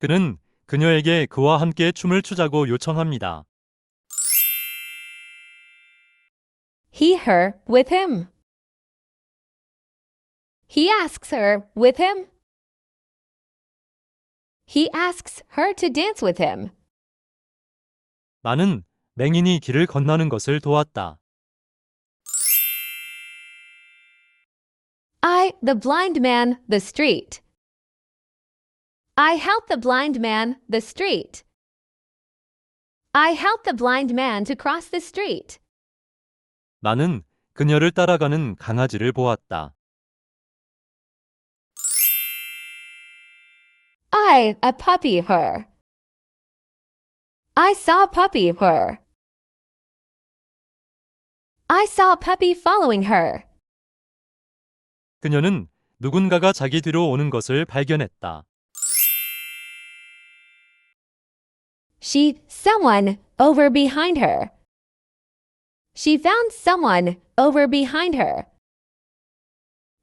그는 그녀에게 그와 함께 춤을 추자고 요청합니다. he, her, with him. He asks her with him. He asks her to dance with him. 나는 맹인이 길을 건너는 것을 도왔다. I, the blind man, the street. I help the blind man the street. I help the blind man to cross the street. 나는 그녀를 따라가는 강아지를 보았다. I, a puppy her. I saw a puppy her. I saw a puppy following her. 그녀는 누군가가 자기 뒤로 오는 것을 발견했다. She, someone, over behind her. She found someone over behind her.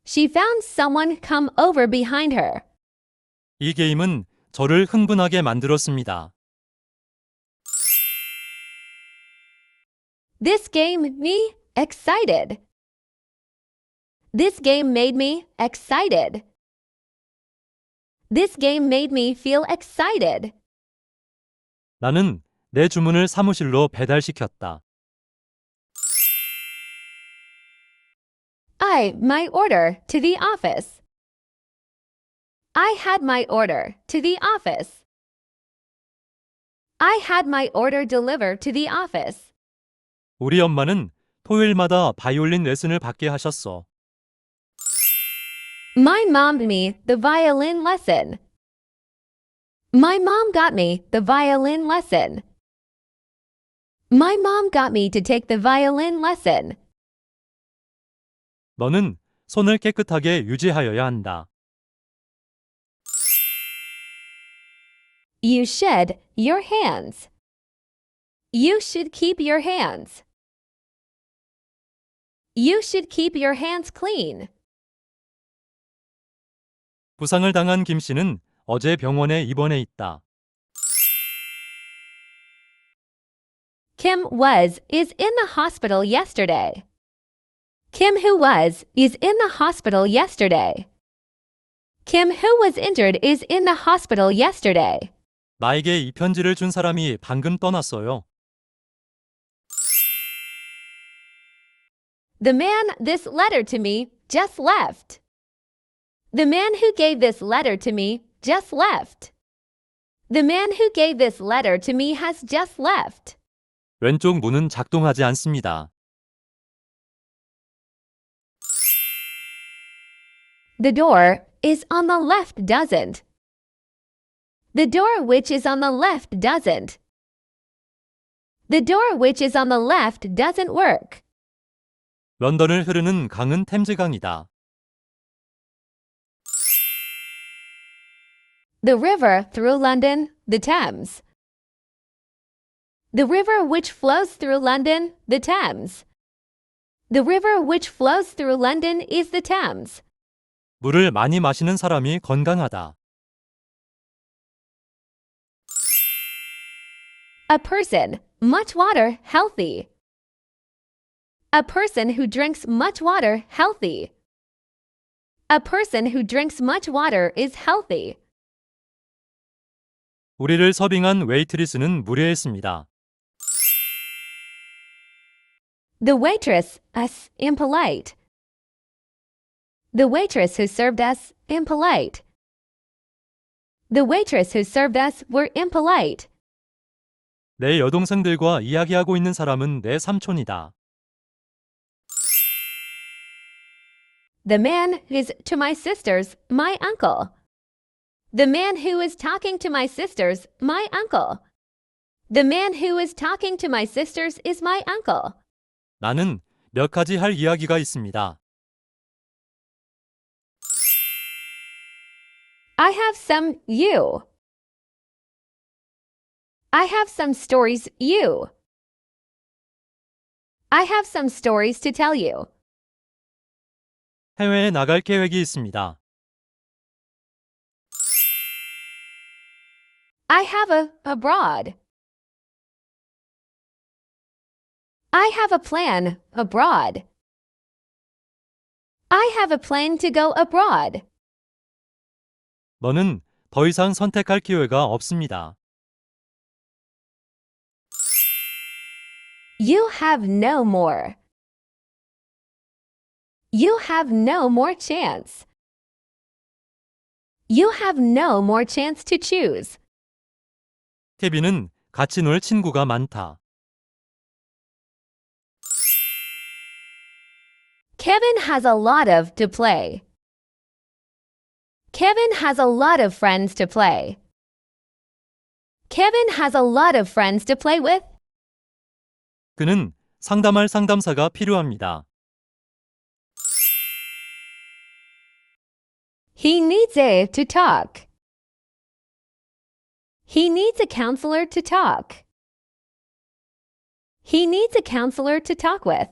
She found someone come over behind her. 이 게임은 저를 흥분하게 만들었습니다. This game made me excited. This game made me excited. This game made me feel excited. 나는 내 주문을 사무실로 배달시켰다. I, my order to the office. I had my order to the office. I had my order delivered to the office. 우리 엄마는 토요일마다 바이올린 레슨을 받게 하셨어. My mom got me the violin lesson. My mom got me the violin lesson. My mom got me to take the violin lesson. 너는 손을 깨끗하게 유지하여야 한다. You should your hands. You should keep your hands. You should keep your hands clean. 부상을 당한 김 씨는 어제 병원에 입원해 있다. Kim was is in the hospital yesterday. Kim who was is in the hospital yesterday. Kim who was injured is in the hospital yesterday. 나에게 이 편지를 준 사람이 방금 떠났어요. The man this letter to me just left. The man who gave this letter to me just left. The man who gave this letter to me has just left. 왼쪽 문은 작동하지 않습니다. The door is on the left doesn't. The door which is on the left doesn't. The door which is on the left doesn't work. 런던을 흐르는 강은 템즈강이다. The river through London, the Thames. The river which flows through London, the Thames. The river which flows through London is the Thames. 물을 많이 마시는 사람이 건강하다. A person, much water, healthy. A person who drinks much water, healthy. A person who drinks much water is healthy. 우리를 서빙한 웨이트리스는 무례했습니다. The waitress, us, impolite. The waitress who served us, impolite. The waitress who served us were impolite. 내 여동생들과 이야기하고 있는 사람은 내 삼촌이다. The man is to my sisters, my uncle. The man who is talking to my sisters, my uncle. The man who is talking to my sisters is my uncle. 나는 몇 가지 할 이야기가 있습니다. I have some you. I have some stories you. I have some stories to tell you. 해외에 나갈 계획이 있습니다. I have a abroad. I have a plan abroad. I have a plan to go abroad. 너는 더 이상 선택할 기회가 없습니다. You have no more. You have no more chance. You have no more chance to choose. 케빈은 같이 놀 친구가 많다. Kevin has a lot of to play. Kevin has a lot of friends to play. Kevin has a lot of friends to play with. 그는 상담할 상담사가 필요합니다. He needs a to talk. He needs a counselor to talk. He needs a counselor to talk with.